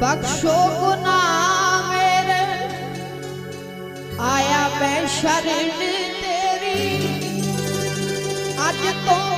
ਬਖਸ਼ੋ ਗੁਨਾਹ ਮੇਰੇ ਆਇਆ ਮੈਂ ਸ਼ਰਨ ਤੇਰੀ। ਅੱਜ ਤੋਂ